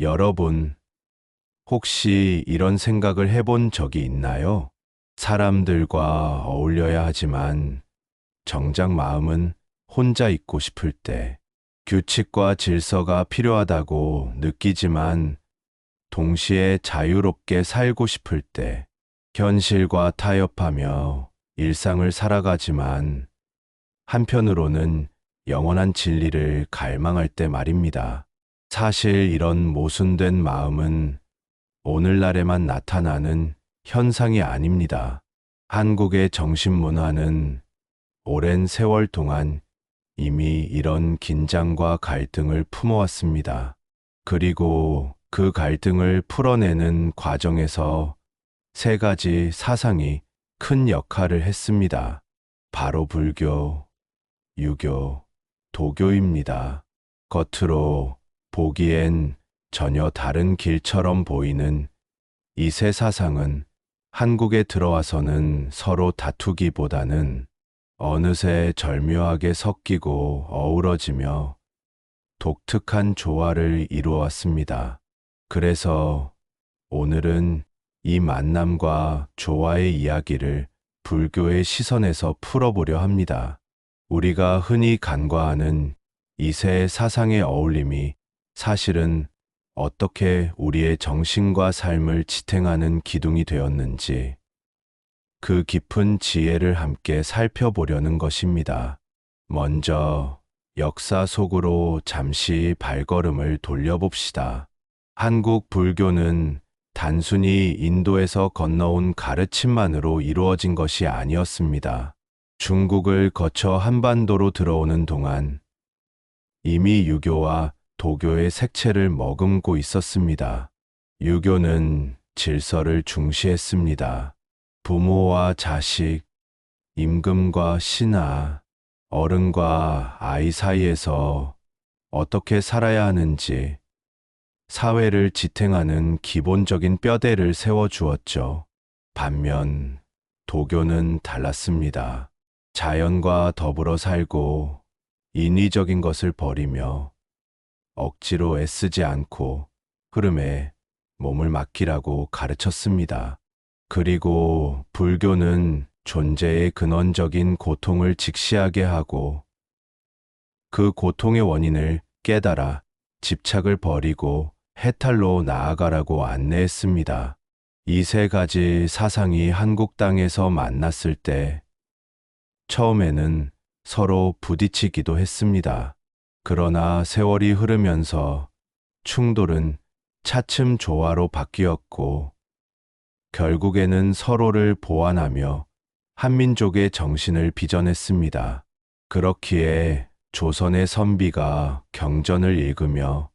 여러분, 혹시 이런 생각을 해본 적이 있나요? 사람들과 어울려야 하지만 정작 마음은 혼자 있고 싶을 때 규칙과 질서가 필요하다고 느끼지만 동시에 자유롭게 살고 싶을 때 현실과 타협하며 일상을 살아가지만 한편으로는 영원한 진리를 갈망할 때 말입니다. 사실 이런 모순된 마음은 오늘날에만 나타나는 현상이 아닙니다. 한국의 정신문화는 오랜 세월 동안 이미 이런 긴장과 갈등을 품어왔습니다. 그리고 그 갈등을 풀어내는 과정에서 세 가지 사상이 큰 역할을 했습니다. 바로 불교, 유교, 도교입니다. 겉으로 보기엔 전혀 다른 길처럼 보이는 이세 사상은 한국에 들어와서는 서로 다투기보다는 어느새 절묘하게 섞이고 어우러지며 독특한 조화를 이루어왔습니다. 그래서 오늘은 이 만남과 조화의 이야기를 불교의 시선에서 풀어보려 합니다. 우리가 흔히 간과하는 이세 사상의 어울림이 사실은 어떻게 우리의 정신과 삶을 지탱하는 기둥이 되었는지 그 깊은 지혜를 함께 살펴보려는 것입니다. 먼저 역사 속으로 잠시 발걸음을 돌려봅시다. 한국 불교는 단순히 인도에서 건너온 가르침만으로 이루어진 것이 아니었습니다. 중국을 거쳐 한반도로 들어오는 동안 이미 유교와 도교의 색채를 머금고 있었습니다. 유교는 질서를 중시했습니다. 부모와 자식, 임금과 신하, 어른과 아이 사이에서 어떻게 살아야 하는지 사회를 지탱하는 기본적인 뼈대를 세워주었죠. 반면 도교는 달랐습니다. 자연과 더불어 살고 인위적인 것을 버리며 억지로 애쓰지 않고 흐름에 몸을 맡기라고 가르쳤습니다. 그리고 불교는 존재의 근원적인 고통을 직시하게 하고 그 고통의 원인을 깨달아 집착을 버리고 해탈로 나아가라고 안내했습니다. 이 세 가지 사상이 한국 땅에서 만났을 때 처음에는 서로 부딪히기도 했습니다. 그러나 세월이 흐르면서 충돌은 차츰 조화로 바뀌었고 결국에는 서로를 보완하며 한민족의 정신을 빚어냈습니다. 그렇기에 조선의 선비가 경전을 읽으며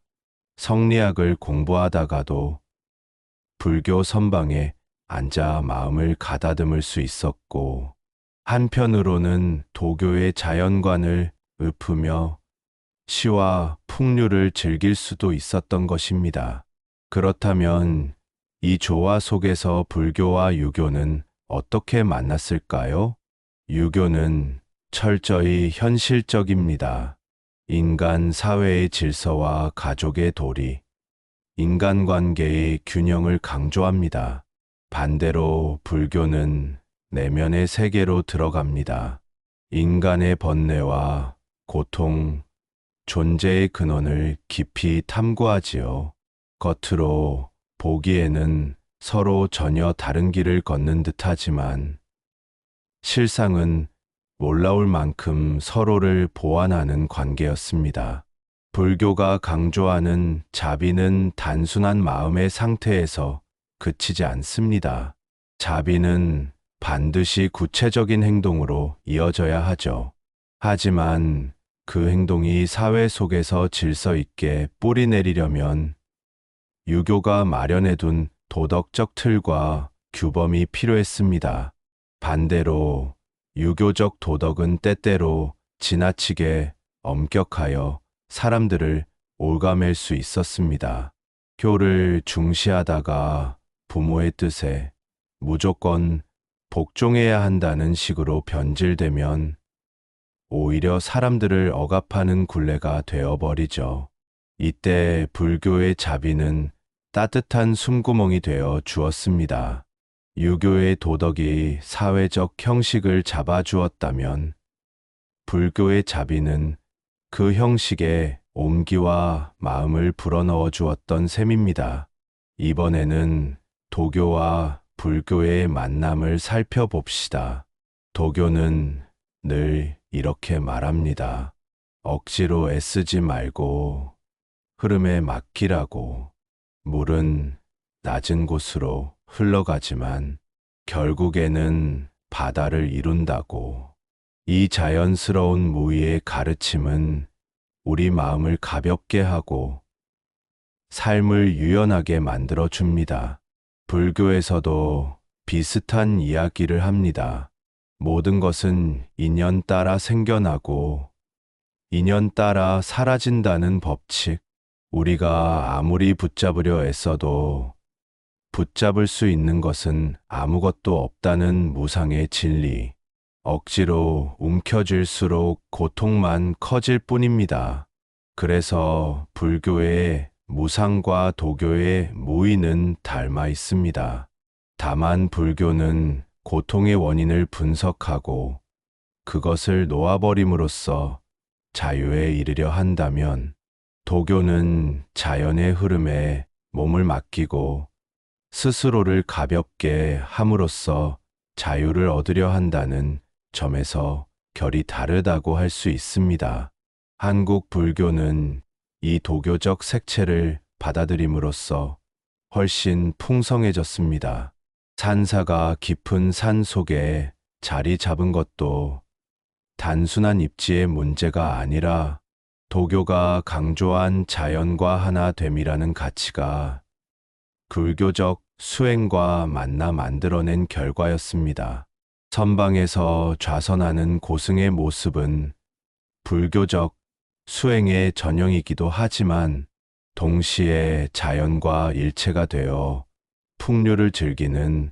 성리학을 공부하다가도 불교 선방에 앉아 마음을 가다듬을 수 있었고 한편으로는 도교의 자연관을 읊으며 시와 풍류를 즐길 수도 있었던 것입니다. 그렇다면 이 조화 속에서 불교와 유교는 어떻게 만났을까요? 유교는 철저히 현실적입니다. 인간 사회의 질서와 가족의 도리, 인간관계의 균형을 강조합니다. 반대로 불교는 내면의 세계로 들어갑니다. 인간의 번뇌와 고통, 존재의 근원을 깊이 탐구하지요. 겉으로 보기에는 서로 전혀 다른 길을 걷는 듯 하지만 실상은 놀라울 만큼 서로를 보완하는 관계였습니다. 불교가 강조하는 자비는 단순한 마음의 상태에서 그치지 않습니다. 자비는 반드시 구체적인 행동으로 이어져야 하죠. 하지만 그 행동이 사회 속에서 질서 있게 뿌리 내리려면 유교가 마련해둔 도덕적 틀과 규범이 필요했습니다. 반대로 유교적 도덕은 때때로 지나치게 엄격하여 사람들을 올가맬 수 있었습니다. 교를 중시하다가 부모의 뜻에 무조건 복종해야 한다는 식으로 변질되면 오히려 사람들을 억압하는 굴레가 되어버리죠. 이때 불교의 자비는 따뜻한 숨구멍이 되어 주었습니다. 유교의 도덕이 사회적 형식을 잡아주었다면 불교의 자비는 그 형식에 온기와 마음을 불어넣어 주었던 셈입니다. 이번에는 도교와 불교의 만남을 살펴봅시다. 도교는 늘 이렇게 말합니다. 억지로 애쓰지 말고 흐름에 맡기라고. 물은 낮은 곳으로 흘러가지만 결국에는 바다를 이룬다고. 이 자연스러운 무의의 가르침은 우리 마음을 가볍게 하고 삶을 유연하게 만들어 줍니다. 불교에서도 비슷한 이야기를 합니다. 모든 것은 인연 따라 생겨나고 인연 따라 사라진다는 법칙. 우리가 아무리 붙잡으려 애써도 붙잡을 수 있는 것은 아무것도 없다는 무상의 진리. 억지로 움켜쥘수록 고통만 커질 뿐입니다. 그래서 불교의 무상과 도교의 무의는 닮아 있습니다. 다만 불교는 고통의 원인을 분석하고 그것을 놓아버림으로써 자유에 이르려 한다면 도교는 자연의 흐름에 몸을 맡기고 스스로를 가볍게 함으로써 자유를 얻으려 한다는 점에서 결이 다르다고 할 수 있습니다. 한국 불교는 이 도교적 색채를 받아들임으로써 훨씬 풍성해졌습니다. 산사가 깊은 산 속에 자리 잡은 것도 단순한 입지의 문제가 아니라 도교가 강조한 자연과 하나 됨이라는 가치가 불교적 수행과 만나 만들어낸 결과였습니다. 선방에서 좌선하는 고승의 모습은 불교적 수행의 전형이기도 하지만 동시에 자연과 일체가 되어 풍류를 즐기는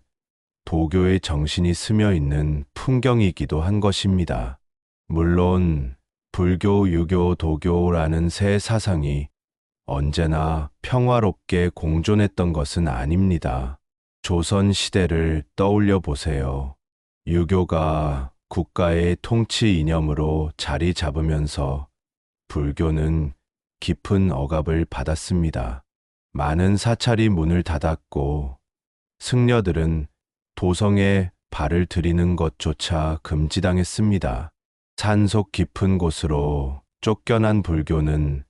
도교의 정신이 스며 있는 풍경이기도 한 것입니다. 물론 불교, 유교, 도교라는 세 사상이 언제나 평화롭게 공존했던 것은 아닙니다. 조선 시대를 떠올려 보세요. 유교가 국가의 통치 이념으로 자리 잡으면서 불교는 깊은 억압을 받았습니다. 많은 사찰이 문을 닫았고 승려들은 도성에 발을 들이는 것조차 금지당했습니다. 산속 깊은 곳으로 쫓겨난 불교는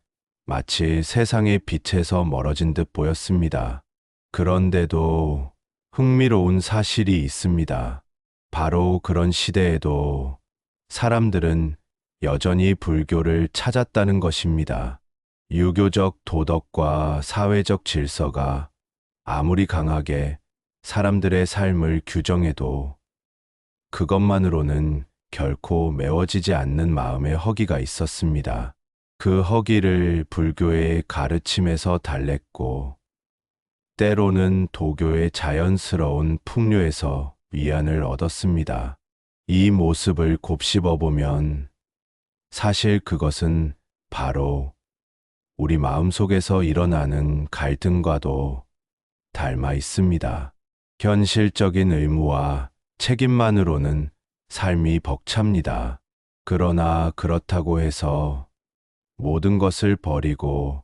마치 세상의 빛에서 멀어진 듯 보였습니다. 그런데도 흥미로운 사실이 있습니다. 바로 그런 시대에도 사람들은 여전히 불교를 찾았다는 것입니다. 유교적 도덕과 사회적 질서가 아무리 강하게 사람들의 삶을 규정해도 그것만으로는 결코 메워지지 않는 마음의 허기가 있었습니다. 그 허기를 불교의 가르침에서 달랬고, 때로는 도교의 자연스러운 풍류에서 위안을 얻었습니다. 이 모습을 곱씹어 보면 사실 그것은 바로 우리 마음 속에서 일어나는 갈등과도 닮아 있습니다. 현실적인 의무와 책임만으로는 삶이 벅찹니다. 그러나 그렇다고 해서 모든 것을 버리고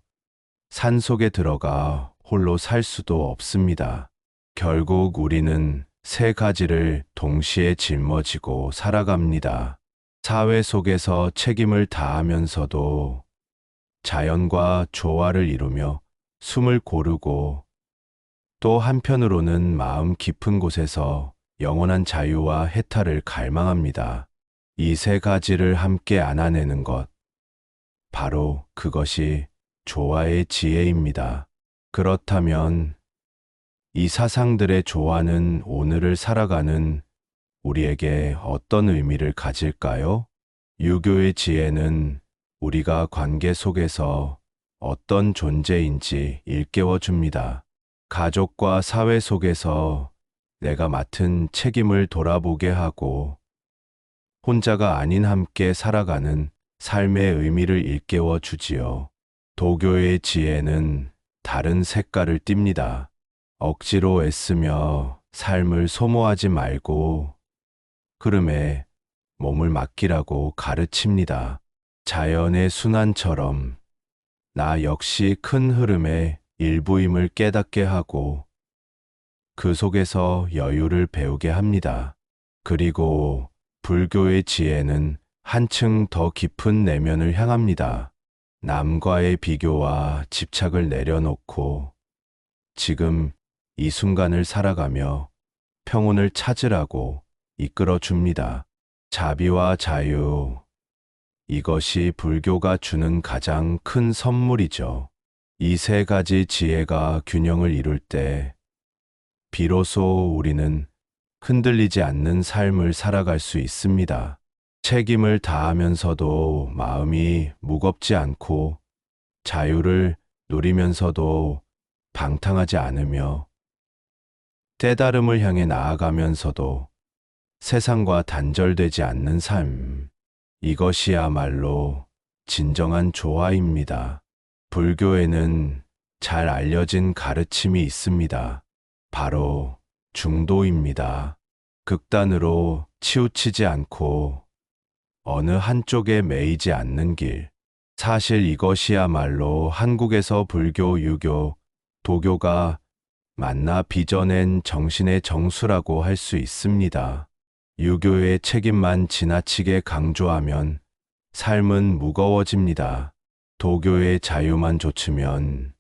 산 속에 들어가 홀로 살 수도 없습니다. 결국 우리는 세 가지를 동시에 짊어지고 살아갑니다. 사회 속에서 책임을 다하면서도 자연과 조화를 이루며 숨을 고르고 또 한편으로는 마음 깊은 곳에서 영원한 자유와 해탈을 갈망합니다. 이 세 가지를 함께 안아내는 것. 바로 그것이 조화의 지혜입니다. 그렇다면 이 사상들의 조화는 오늘을 살아가는 우리에게 어떤 의미를 가질까요? 유교의 지혜는 우리가 관계 속에서 어떤 존재인지 일깨워 줍니다. 가족과 사회 속에서 내가 맡은 책임을 돌아보게 하고 혼자가 아닌 함께 살아가는 삶의 의미를 일깨워 주지요. 도교의 지혜는 다른 색깔을 띱니다. 억지로 애쓰며 삶을 소모하지 말고 흐름에 몸을 맡기라고 가르칩니다. 자연의 순환처럼 나 역시 큰 흐름의 일부임을 깨닫게 하고 그 속에서 여유를 배우게 합니다. 그리고 불교의 지혜는 한층 더 깊은 내면을 향합니다. 남과의 비교와 집착을 내려놓고 지금 이 순간을 살아가며 평온을 찾으라고 이끌어 줍니다. 자비와 자유. 이것이 불교가 주는 가장 큰 선물이죠. 이 세 가지 지혜가 균형을 이룰 때 비로소 우리는 흔들리지 않는 삶을 살아갈 수 있습니다. 책임을 다하면서도 마음이 무겁지 않고 자유를 누리면서도 방탕하지 않으며 때다름을 향해 나아가면서도 세상과 단절되지 않는 삶. 이것이야말로 진정한 조화입니다. 불교에는 잘 알려진 가르침이 있습니다. 바로 중도입니다. 극단으로 치우치지 않고 어느 한쪽에 매이지 않는 길. 사실 이것이야말로 한국에서 불교, 유교, 도교가 만나 빚어낸 정신의 정수라고 할 수 있습니다. 유교의 책임만 지나치게 강조하면 삶은 무거워집니다. 도교의 자유만 좇으면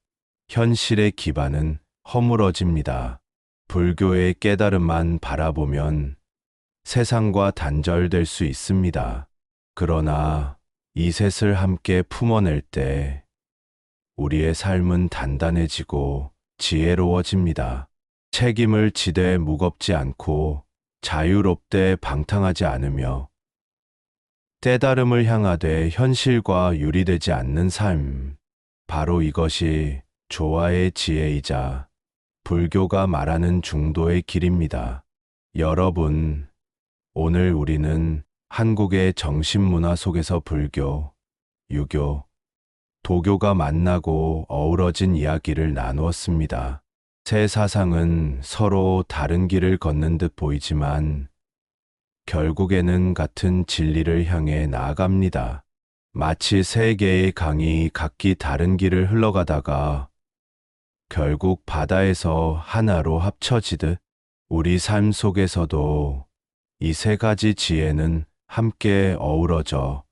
현실의 기반은 허물어집니다. 불교의 깨달음만 바라보면 세상과 단절될 수 있습니다. 그러나 이 셋을 함께 품어낼 때 우리의 삶은 단단해지고 지혜로워집니다. 책임을 지되 무겁지 않고 자유롭되 방탕하지 않으며 때다름을 향하되 현실과 유리되지 않는 삶. 바로 이것이 조화의 지혜이자 불교가 말하는 중도의 길입니다. 여러분, 오늘 우리는 한국의 정신문화 속에서 불교, 유교, 도교가 만나고 어우러진 이야기를 나누었습니다. 세 사상은 서로 다른 길을 걷는 듯 보이지만 결국에는 같은 진리를 향해 나아갑니다. 마치 세 개의 강이 각기 다른 길을 흘러가다가 결국 바다에서 하나로 합쳐지듯 우리 삶 속에서도 이 세 가지 지혜는 함께 어우러져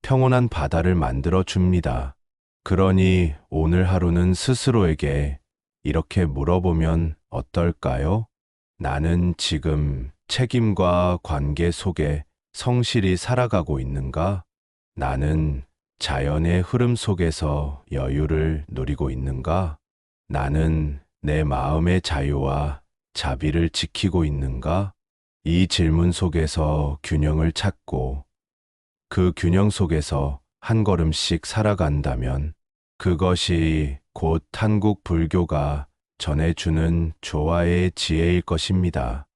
평온한 바다를 만들어 줍니다. 그러니 오늘 하루는 스스로에게 이렇게 물어보면 어떨까요? 나는 지금 책임과 관계 속에 성실히 살아가고 있는가? 나는 자연의 흐름 속에서 여유를 누리고 있는가? 나는 내 마음의 자유와 자비를 지키고 있는가? 이 질문 속에서 균형을 찾고 그 균형 속에서 한 걸음씩 살아간다면 그것이 곧 한국 불교가 전해주는 조화의 지혜일 것입니다.